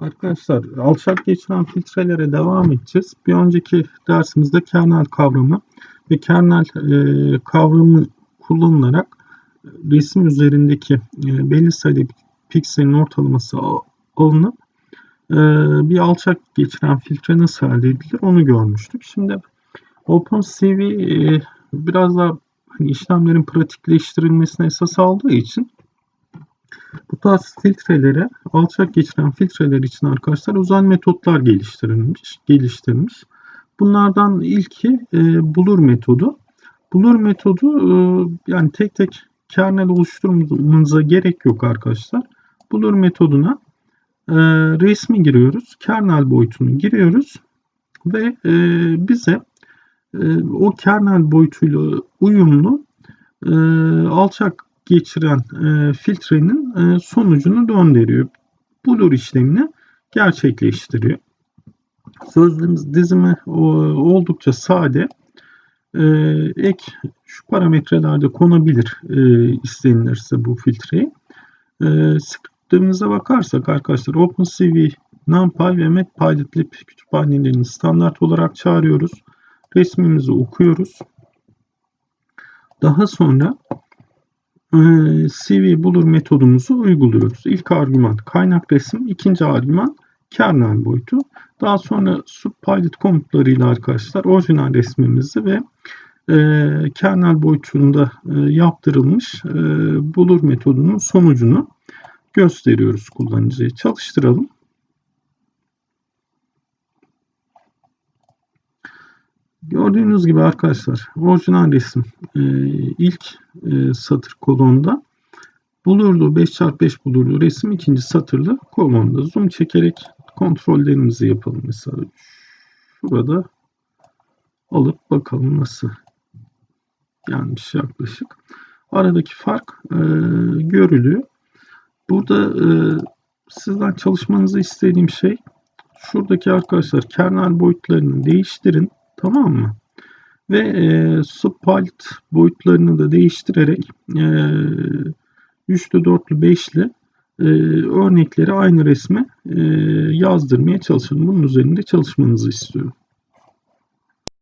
Arkadaşlar alçak geçiren filtrelere devam edeceğiz. Bir önceki dersimizde kernel kavramı ve kernel e, kavramı kullanılarak resim üzerindeki e, belli sayıda pikselin ortalaması al- alınıp e, bir alçak geçiren filtre nasıl elde edilir onu görmüştük. Şimdi OpenCV e, biraz daha hani işlemlerin pratikleştirilmesine esas aldığı için bu tarz filtrelere, alçak geçiren filtreler için arkadaşlar özel metotlar geliştirilmiş. geliştirilmiş. Bunlardan ilki e, Blur metodu. Blur metodu e, yani tek tek kernel oluşturmanıza gerek yok arkadaşlar. Blur metoduna e, resmi giriyoruz. Kernel boyutunu giriyoruz ve e, bize e, o kernel boyutuyla uyumlu e, alçak geçiren e, filtrenin e, sonucunu döndürüyor. Blur işlemini gerçekleştiriyor. Sözlüğümüz dizimi o, oldukça sade. E, ek şu parametrelerde konabilir e, istenilirse bu filtreyi. E, skriptlerimize bakarsak arkadaşlar OpenCV, NumPy ve Matplotlib kütüphanelerini standart olarak çağırıyoruz. Resmimizi okuyoruz. Daha sonra e, CV bulur metodumuzu uyguluyoruz. İlk argüman kaynak resim, ikinci argüman kernel boyutu. Daha sonra subpilot komutlarıyla arkadaşlar orijinal resmimizi ve e, kernel boyutunda e, yaptırılmış e, bulur metodunun sonucunu gösteriyoruz kullanıcıya. Çalıştıralım. Gördüğünüz gibi arkadaşlar orijinal resim e, ilk e, satır kolonda bulurlu 5x5 bulurlu resim ikinci satırlı kolonda zoom çekerek kontrollerimizi yapalım. Mesela şurada alıp bakalım nasıl gelmiş yaklaşık. Aradaki fark e, görülüyor. Burada e, sizden çalışmanızı istediğim şey şuradaki arkadaşlar kernel boyutlarını değiştirin. Tamam mı? Ve e, subpilot boyutlarını da değiştirerek e, 3'lü, 4'lü, 5'li e, örnekleri aynı resme e, yazdırmaya çalışın. Bunun üzerinde çalışmanızı istiyorum.